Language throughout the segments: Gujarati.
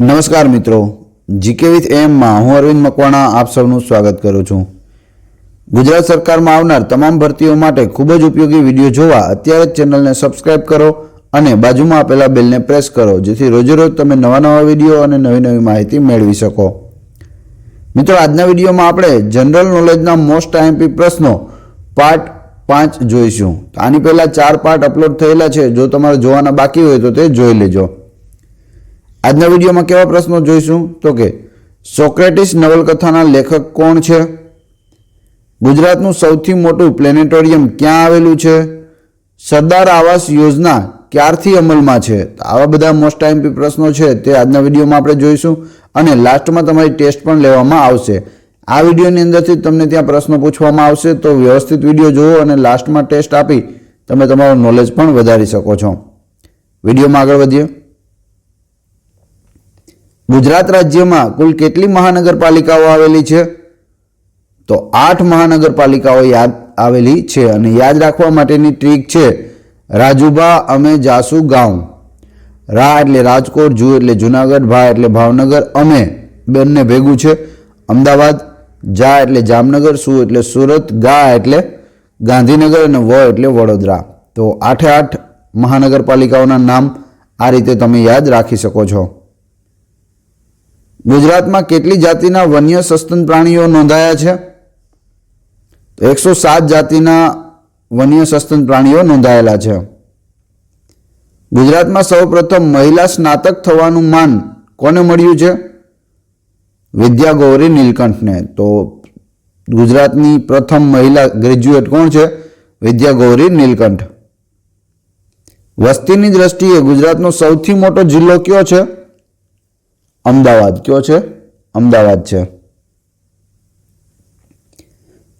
નમસ્કાર મિત્રો, જીકે વિથ એમમાં હું અરવિંદ મકવાણા આપ સૌનું સ્વાગત કરું છું. ગુજરાત સરકારમાં આવનાર તમામ ભરતીઓ માટે ખૂબ જ ઉપયોગી વીડિયો જોવા અત્યારે જ ચેનલને સબસ્ક્રાઇબ કરો અને બાજુમાં આપેલા બેલને પ્રેસ કરો, જેથી રોજેરોજ તમે નવા નવા વીડિયો અને નવી નવી માહિતી મેળવી શકો. મિત્રો, આજના વિડીયોમાં આપણે જનરલ નોલેજના મોસ્ટ આઈએમપી પ્રશ્નો પાર્ટ પાંચ જોઈશું. આની પહેલાં ચાર પાર્ટ અપલોડ થયેલા છે. જો તમારે જોવાના બાકી હોય તો તે જોઈ લેજો. આજના વિડીયોમાં કેવા પ્રશ્નો જોઈશું? તો કે, સોક્રેટિસ નવલકથાના લેખક કોણ છે? ગુજરાતનું સૌથી મોટું પ્લેનેટોરિયમ ક્યાં આવેલું છે? સરદાર આવાસ યોજના ક્યારથી અમલમાં છે? આવા બધા મોસ્ટ આઈમ્પી પ્રશ્નો છે તે આજના વિડીયોમાં આપણે જોઈશું અને લાસ્ટમાં તમારી ટેસ્ટ પણ લેવામાં આવશે. આ વિડીયોની અંદરથી તમને ત્યાં પ્રશ્નો પૂછવામાં આવશે, તો વ્યવસ્થિત વીડિયો જુઓ અને લાસ્ટમાં ટેસ્ટ આપી તમે તમારું નોલેજ પણ વધારી શકો છો. વિડીયોમાં આગળ વધીએ. ગુજરાત રાજ્યમાં કુલ કેટલી મહાનગરપાલિકાઓ આવેલી છે? તો આઠ મહાનગરપાલિકાઓ યાદ આવેલી છે અને યાદ રાખવા માટેની ટ્રીક છે રાજુભા, અમે, જાસુ ગામ રા એટલે રાજકોટ, જુ એટલે જુનાગઢ, ભા એટલે ભાવનગર, અમે બંને ભેગું છે. અમદાવાદ, જા એટલે જામનગર, સુ એટલે સુરત, ગા એટલે ગાંધીનગર અને વ એટલે વડોદરા. તો આઠે આઠ મહાનગરપાલિકાઓના નામ આ રીતે તમે યાદ રાખી શકો છો. ગુજરાતમાં કેટલી જાતિના વન્ય સસ્તન પ્રાણીઓ નોંધાયા છે? એકસો સાત જાતિના વન્ય સસ્તન પ્રાણીઓ નોંધાયેલા છે. ગુજરાતમાં સૌપ્રથમ મહિલા સ્નાતક થવાનું માન કોને મળ્યું છે? વિદ્યા ગૌરી નીલકંઠને. તો ગુજરાતની પ્રથમ મહિલા ગ્રેજ્યુએટ કોણ છે? વિદ્યા ગૌરી નીલકંઠ. વસ્તીની દ્રષ્ટિએ ગુજરાતનો સૌથી મોટો જિલ્લો કયો છે? અમદાવાદ. કયો છે? અમદાવાદ છે.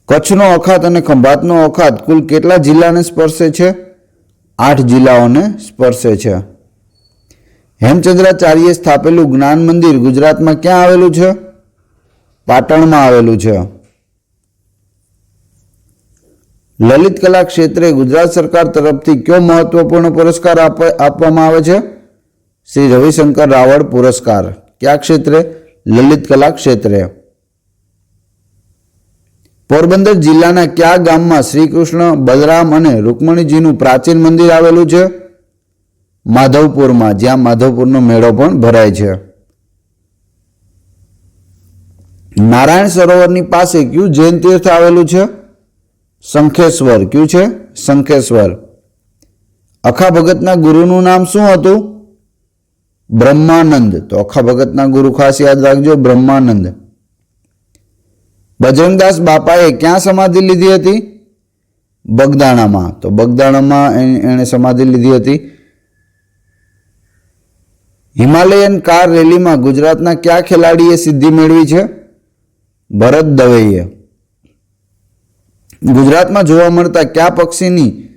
કચ્છનો અખાત અને ખંભાતનો અખાત કુલ કેટલા જિલ્લાને સ્પર્શે છે? આઠ જિલ્લાઓને સ્પર્શે છે. હેમચંદ્રાચાર્યે સ્થાપેલું જ્ઞાન મંદિર ગુજરાતમાં ક્યાં આવેલું છે? પાટણમાં આવેલું છે. લલિત કલા ક્ષેત્રે ગુજરાત સરકાર તરફથી કયો મહત્વપૂર્ણ પુરસ્કાર આપ- આપવામાં આવે છે? શ્રી રવિશંકર રાવળ પુરસ્કાર. કયા ક્ષેત્રે લલિત કલા ક્ષેત્રે પોરબંદર જિલ્લાના કયા ગામમાં શ્રી કૃષ્ણ બલરામ અને રૂકમણીજીનું પ્રાચીન મંદિર આવેલું છે? માધવપુરમાં, જ્યાં માધવપુરનો મેળો પણ ભરાય છે. નારાયણ સરોવરની પાસે કયું જૈન તીર્થ આવેલું છે? શંખેશ્વર. કયું છે? શંખેશ્વર. અખા ભગતના ગુરુનું નામ શું હતું? બ્રહ્માનંદ. તો અખા ભગતના ગુરુ ખાસ યાદ રાખજો, બ્રહ્માનંદ. બજરંગદાસ બાપાએ ક્યાં સમાધિ લીધી હતી? બગદાણામાં. તો બગદાણામાં એણે સમાધિ લીધી હતી. હિમાલયન કાર રેલીમાં ગુજરાતના કયા ખેલાડીએ સિદ્ધિ મેળવી છે? ભરત દવેએ ગુજરાતમાં જોવા મળતા કયા પક્ષીની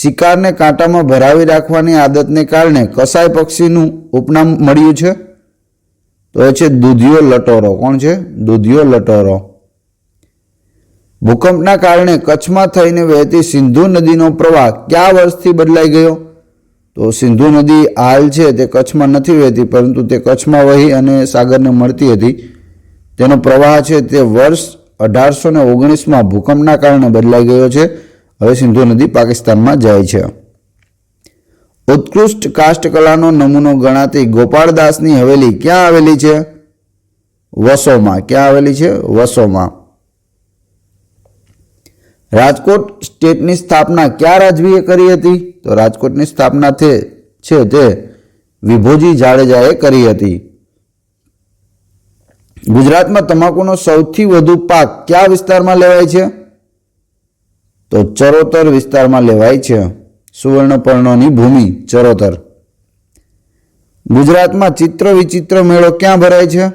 શિકારને કાંટામાં ભરાવી રાખવાની આદતને કારણે કસાય પક્ષીનું ઉપનામ મળ્યું છે? તો એ છે દૂધિયો લટોરો. કોણ છે? દૂધિયો લટોરો. ભૂકંપના કારણે કચ્છમાં થઈને વહેતી સિંધુ નદીનો પ્રવાહ કયા વર્ષથી બદલાઈ ગયો? તો સિંધુ નદી હાલ છે તે કચ્છમાં નથી વહેતી, પરંતુ તે કચ્છમાં વહી અને સાગરને મળતી હતી. તેનો પ્રવાહ છે તે વર્ષ અઢારસો ને ઓગણીસમાં ભૂકંપના કારણે બદલાઈ ગયો છે. હવે સિંધુ નદી પાકિસ્તાનમાં જાય છે. ઉત્કૃષ્ટ કાષ્ઠકલાનો નમૂનો ગણાતી ગોપાળદાસની હવેલી ક્યાં આવેલી છે? વસોમાં. ક્યાં આવેલી છે? વસોમાં. રાજકોટ સ્ટેટની સ્થાપના ક્યાં રાજવીએ કરી હતી? તો રાજકોટની સ્થાપના તે છે તે વિભોજી જાડેજાએ કરી હતી. ગુજરાતમાં તમાકુનો સૌથી વધુ પાક કયા વિસ્તારમાં લેવાય છે? તો ચરોતર વિસ્તારમાં લેવાય છે સુવર્ણપર્ણોની ભૂમિ, ચરોતર. ગુજરાતમાં ચિત્ર વિચિત્ર મેળો ક્યાં ભરાય છે?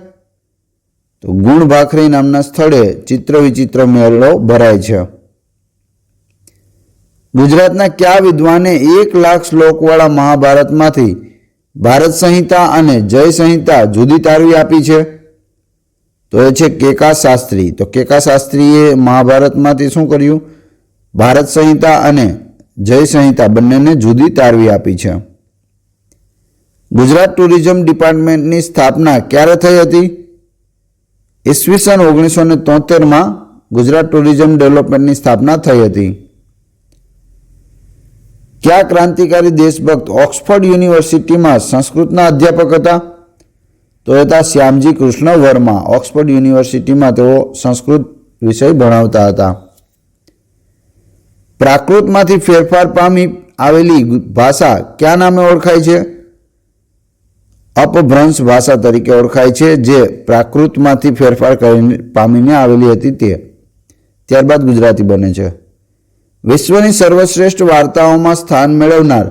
તો ગુણ ભાખરી નામના સ્થળે ચિત્ર વિચિત્ર મેળો ભરાય છે. ગુજરાતના કયા વિદ્વાને એક લાખ શ્લોકવાળા મહાભારતમાંથી ભારત સંહિતા અને જય સંહિતા જુદી તારવી આપી છે? તો એ છે કેકા શાસ્ત્રી તો કેકા શાસ્ત્રીએ મહાભારતમાંથી શું કર્યું? ભારત સંહિતા અને જય સંહિતા બંનેને જુદી તારવી આપી છે. ગુજરાત ટુરિઝમ ડિપાર્ટમેન્ટની સ્થાપના ક્યારે થઈ હતી? ઈસવીસન ઓગણીસો ને તોતેરમાં ગુજરાત ટુરિઝમ ડેવલપમેન્ટની સ્થાપના થઈ હતી. કયા ક્રાંતિકારી દેશભક્ત ઓક્સફર્ડ યુનિવર્સિટીમાં સંસ્કૃતના અધ્યાપક હતા? તો હતા શ્યામજી કૃષ્ણ વર્મા. ઓક્સફર્ડ યુનિવર્સિટીમાં તેઓ સંસ્કૃત વિષય ભણાવતા હતા. પ્રાકૃતમાંથી ફેરફાર પામી આવેલી ભાષા કયા નામે ઓળખાય છે? અપભ્રંશ ભાષા તરીકે ઓળખાય છે, જે પ્રાકૃતમાંથી ફેરફાર કરીને પામીને આવેલી હતી તે. ત્યારબાદ ગુજરાતી બને છે. વિશ્વની સર્વશ્રેષ્ઠ વાર્તાઓમાં સ્થાન મેળવનાર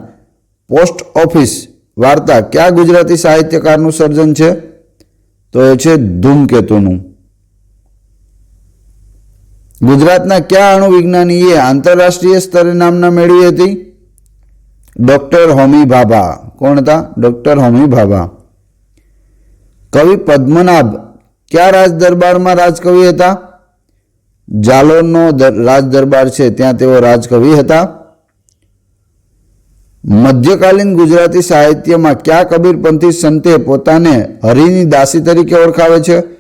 પોસ્ટ ઓફિસ વાર્તા કયા ગુજરાતી સાહિત્યકારનું સર્જન છે? તો એ છે ધૂમકેતુનું. ગુજરાતના કયા અણુ વિજ્ઞાનીએ આંતરરાષ્ટ્રીય સ્તરે નામના મેળવી હતી? ડોક્ટર હોમી ભાભા. કોણ હતા? ડોક્ટર હોમી ભાભા. કવિ પદ્મનાભ કયા રાજ દરબારમાં રાજકવિ હતા? જાલોરનો રાજદરબાર રાજ દરબાર છે, ત્યાં તેઓ રાજકવિ હતા. મધ્યકાલીન ગુજરાતી સાહિત્યમાં કયા કબીરપંથી સંતે પોતાને હરિની દાસી તરીકે ઓળખાવે છે?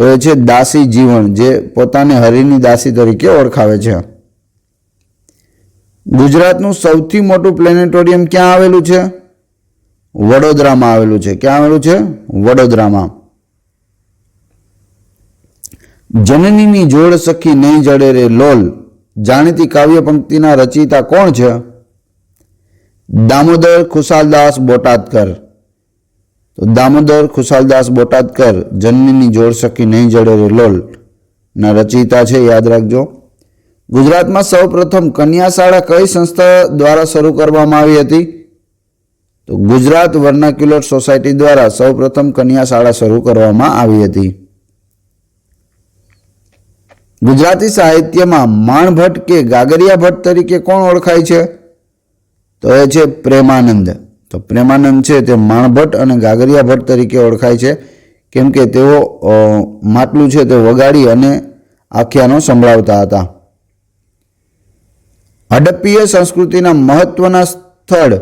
તો એ છે દાસી જીવન, જે પોતાને હરિની દાસી તરીકે ઓળખાવે છે. ગુજરાતનું સૌથી મોટું પ્લેનેટોરિયમ ક્યાં આવેલું છે? વડોદરામાં આવેલું છે. ક્યાં આવેલું છે? વડોદરામાં. જનનીની જોડ સખી નહીં જડે રે લોલ. જાણીતી કાવ્ય પંક્તિના રચયિતા કોણ છે? દામોદર ખુશાલદાસ બોટાદકર. તો દામોદર, ખુશાલદાસ બોટાદકર જન્મીની જોડ સખી નહીં જડે રે લોલ. ના રચયિતા છે, યાદ રાખજો. ગુજરાતમાં સૌપ્રથમ કન્યા શાળા કઈ સંસ્થા દ્વારા શરૂ કરવામાં આવી હતી? તો ગુજરાત વર્નાક્યુલર સોસાયટી દ્વારા સૌપ્રથમ કન્યા શાળા શરૂ કરવામાં આવી હતી. ગુજરાતી સાહિત્યમાં માણભટ્ટ કે ગાગરિયા ભટ્ટ તરીકે કોણ ઓળખાય છે? તો એ છે પ્રેમાનંદ. તો પ્રેમાનંદ છે તે માણભટ્ટ અને ગાગરિયા ભટ્ટ તરીકે ઓળખાય છે. કેમ કે તેઓ માટલું છે તે વગાડી અને આખ્યાનો સંભળાવતા હતા. હડપ્પીય સંસ્કૃતિના મહત્વના સ્થળ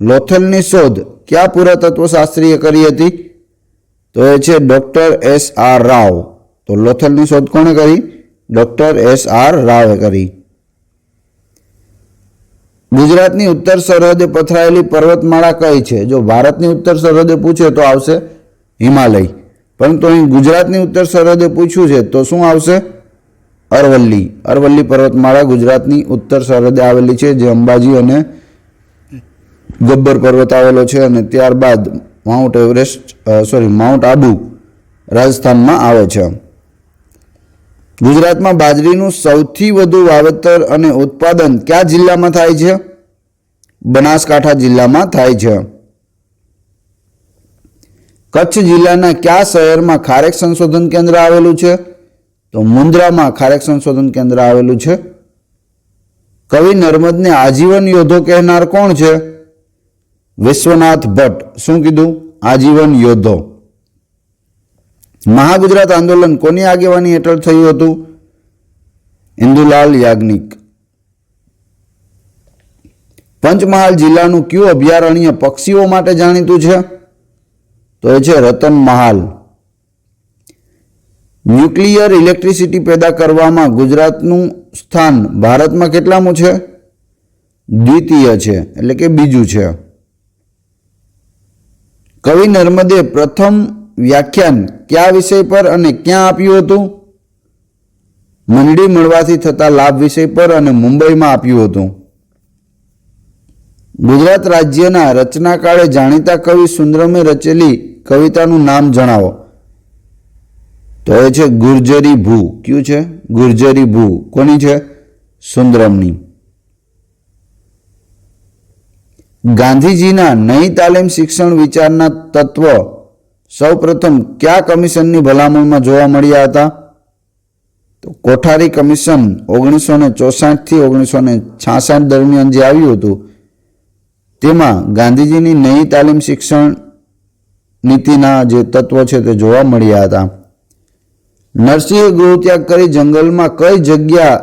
લોથલની શોધ કયા પુરાતત્વશાસ્ત્રીએ કરી હતી? તો એ છે ડૉક્ટર એસ આર રાવ. તો લોથલની શોધ કોણે કરી? ડૉક્ટર એસ આર રાવે કરી. ગુજરાતની ઉત્તર સરહદે પથરાયેલી પર્વતમાળા કઈ છે? જો ભારતની ઉત્તર સરહદે પૂછે તો આવશે હિમાલય. પરંતુ અહીં ગુજરાતની ઉત્તર સરહદે પૂછ્યું છે તો શું આવશે? અરવલ્લી. અરવલ્લી પર્વતમાળા ગુજરાતની ઉત્તર સરહદે આવેલી છે, જે અંબાજી અને ગબ્બર પર્વત આવેલો છે અને ત્યારબાદ Mount Everest sorry, Mount Abu રાજસ્થાનમાં આવે છે. ગુજરાતમાં બાજરીનું સૌથી વધુ વાવેતર અને ઉત્પાદન કયા જિલ્લામાં થાય છે? બનાસકાંઠા જિલ્લામાં થાય છે. કચ્છ જિલ્લાના કયા શહેરમાં ખારેક સંશોધન કેન્દ્ર આવેલું છે? તો મુન્દ્રામાં ખારેક સંશોધન કેન્દ્ર આવેલું છે. કવિ નર્મદને આજીવન યોદ્ધો કહેનાર કોણ છે? વિશ્વનાથ ભટ્ટ. શું કીધું? આજીવન યોદ્ધો. મહાગુજરાત આંદોલન કોની આગેવાની હેઠળ થયું હતું? ઇન્દુલાલ યાજ્ઞિક. પંચમહાલ જિલ્લાનું કયું અભયારણ્ય પક્ષીઓ માટે જાણીતું છે? તો એ છે રતનમહાલ ન્યુક્લિયર ઇલેક્ટ્રિસિટી પેદા કરવામાં ગુજરાતનું સ્થાન ભારતમાં કેટલામું છે? દ્વિતીય છે, એટલે કે બીજું છે. કવિ નર્મદે પ્રથમ વ્યાખ્યાન કયા વિષય પર અને ક્યાં આપ્યું હતું? મંડળી મળવાથી થતા લાભ વિષય પર અને મુંબઈમાં આપ્યું હતું. ગુજરાત રાજ્યના રચનાકાળે જાણીતા કવિ સુંદરમે રચેલી કવિતાનું નામ જણાવો. તો એ છે ગુર્જરી ભૂ. કયું છે? ગુર્જરી ભૂ. કોની છે? સુંદરમની. ગાંધીજીના નઈ તાલીમ શિક્ષણ વિચારના તત્વ સૌપ્રથમ કયા કમિશનની ભલામણમાં જોવા મળ્યા હતા? તો કોઠારી કમિશન ઓગણીસો ને ચોસાઠથી ઓગણીસો ને છાસઠ દરમિયાન જે આવ્યું હતું, તેમાં ગાંધીજીની નવી તાલીમ શિક્ષણ નીતિના જે તત્વો છે તે જોવા મળ્યા હતા. નરસિંહે ગૃહત્યાગ કરી જંગલમાં કઈ જગ્યા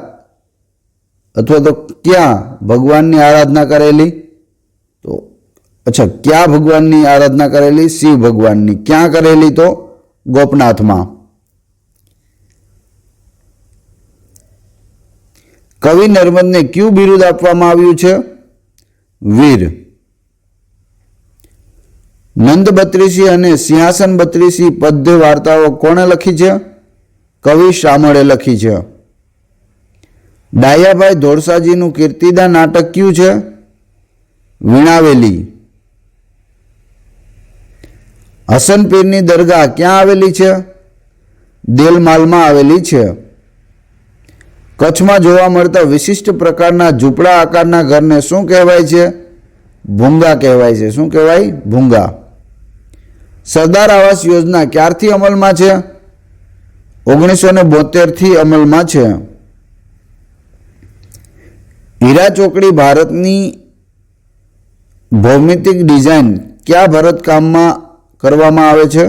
અથવા તો ક્યાં ભગવાનની આરાધના કરેલી? અચ્છા, ક્યાં ભગવાનની આરાધના કરેલી? શિવ ભગવાનની. ક્યાં કરેલી તો? ગોપનાથમાં. કવિ નર્મદને ક્યુ બિરુદ આપવામાં આવ્યું છે? વીર. નંદ બત્રીસી અને સિંહાસન બત્રીસી પદ્ય વાર્તાઓ કોણે લખી છે? કવિ શામળે લખી છે. ડાયાભાઈ ધોળસાજીનું કીર્તિદા નાટક કયું છે? વીણાવેલી. હસનપીરની દરગાહ ક્યાં આવેલી છે? દેલમાલમાં આવેલી છે. કચ્છમાં જોવા મળતા વિશિષ્ટ પ્રકારના ઝૂંપડા આકારના ઘરને શું કહેવાય છે? ભૂંગા કહેવાય છે. શું કહેવાય? ભૂંગા. સરદાર આવાસ યોજના ક્યારથી અમલમાં છે? ઓગણીસો ને બોતેરથી અમલમાં છે. હીરા ચોકડી ભારતની ભૌમિતિક ડિઝાઇન કયા ભરતકામમાં કરવામાં આવે છે?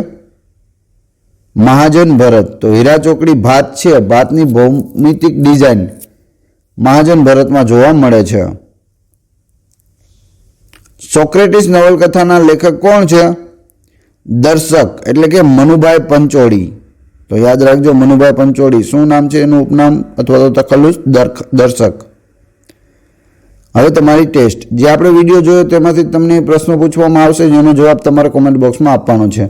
મહાજન ભરત. તો હીરા ચોકડી ભાત છે, ભાતની ભૌમિતિક ડિઝાઇન મહાજન ભરતમાં જોવા મળે છે. સોક્રેટિસ નવલકથાના લેખક કોણ છે? દર્શક, એટલે કે મનુભાઈ પંચોળી. તો યાદ રાખજો મનુભાઈ પંચોળી. શું નામ છે એનું ઉપનામ? અથવા તો તખલ્લુસ દર્શક. હવે તમારી ટેસ્ટ. જે આપણે વીડિયો જોયો તેમાંથી તમને પ્રશ્નો પૂછવામાં આવશે, જેનો જવાબ તમારે કોમેન્ટ બોક્સમાં આપવાનો છે.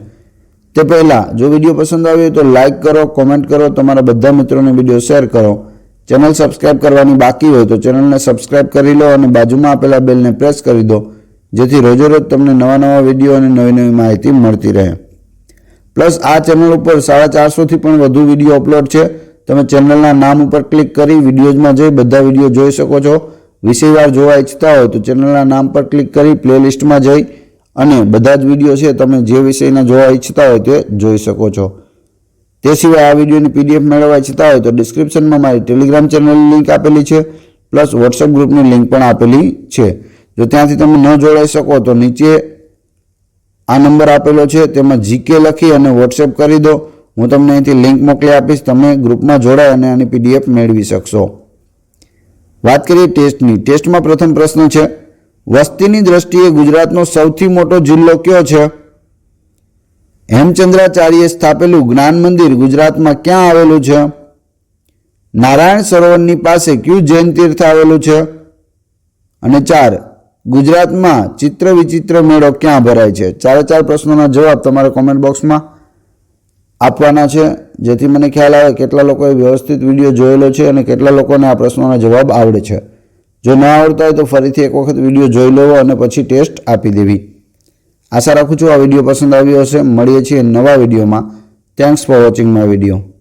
તે પહેલાં, જો વીડિયો પસંદ આવ્યો તો લાઇક કરો કોમેન્ટ કરો, તમારા બધા મિત્રોને વીડિયો શેર કરો. ચેનલ સબસ્ક્રાઇબ કરવાની બાકી હોય તો ચેનલને સબસ્ક્રાઇબ કરી લો અને બાજુમાં આપેલા બેલને પ્રેસ કરી દો, જેથી રોજેરોજ તમને નવા નવા વીડિયો અને નવી નવી માહિતી મળતી રહે. પ્લસ આ ચેનલ ઉપર સાડા ચારસોથી પણ વધુ વીડિયો અપલોડ છે. તમે ચેનલના નામ ઉપર ક્લિક કરી વિડીયોઝમાં જઈ બધા વીડિયો જોઈ શકો છો. વિષયવાર જોવા ઈચ્છતા હોય તો ચેનલના નામ પર ક્લિક કરી પ્લેલિસ્ટમાં જઈ અને બધા જ વીડિયો છે તમે જે વિષયના જોવા ઈચ્છતા હોય તે જોઈ શકો છો. તે સિવાય આ વિડીયોની પીડીએફ મેળવવા ઈચ્છતા હોય તો ડિસ્ક્રિપ્શનમાં મારી ટેલિગ્રામ ચેનલની લિંક આપેલી છે પ્લસ વોટ્સઅપ ગ્રુપની લિંક પણ આપેલી છે. જો ત્યાંથી તમે ન જોડાઈ શકો તો નીચે આ નંબર આપેલો છે, તેમાં જીકે લખી અને વોટ્સએપ કરી દો. હું તમને અહીંથી લિંક મોકલી આપીશ, તમે ગ્રુપમાં જોડાય અને આની પીડીએફ મેળવી શકશો. વાત કરીએ ટેસ્ટની. ટેસ્ટમાં પ્રથમ પ્રશ્ન છે, વસ્તીની દ્રષ્ટિએ ગુજરાતનો સૌથી મોટો જિલ્લો કયો છે? હેમચંદ્રાચાર્યે સ્થાપેલું જ્ઞાન મંદિર ગુજરાતમાં ક્યાં આવેલું છે? નારાયણ સરોવરની પાસે કયું જૈન તીર્થ આવેલું છે? અને ચાર, ગુજરાતમાં ચિત્ર વિચિત્ર મેળો ક્યાં ભરાય છે? ચારે ચાર પ્રશ્નોના જવાબ તમારે કોમેન્ટ બોક્સમાં આપવાના છે. જેથી મને ખ્યાલ આવે કેટલા લોકોએ વ્યવસ્થિત વીડિયો જોયેલો છે અને કેટલા લોકોને આ પ્રશ્નોના જવાબ આવડે છે. જો ન આવડતા હોય તો ફરીથી એક વખત વીડિયો જોઈ લેવો અને પછી ટેસ્ટ આપી દેવી. આશા રાખું છું આ વીડિયો પસંદ આવ્યો હશે. મળીએ છીએ નવા વિડીયોમાં. Thanks for watching my video